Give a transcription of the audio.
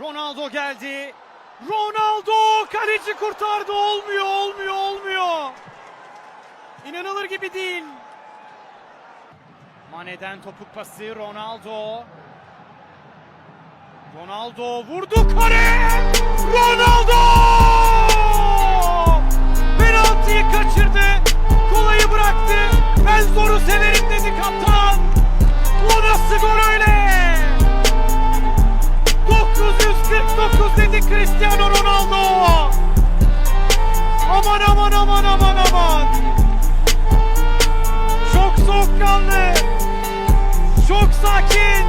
Ronaldo geldi. Ronaldo kaleci kurtardı. Olmuyor, olmuyor, olmuyor. İnanılır gibi değil. Mane'den topuk pası Ronaldo. Ronaldo vurdu kare. Ronaldo! Aman aman aman aman aman. Çok soğukkanlı. Çok sakin.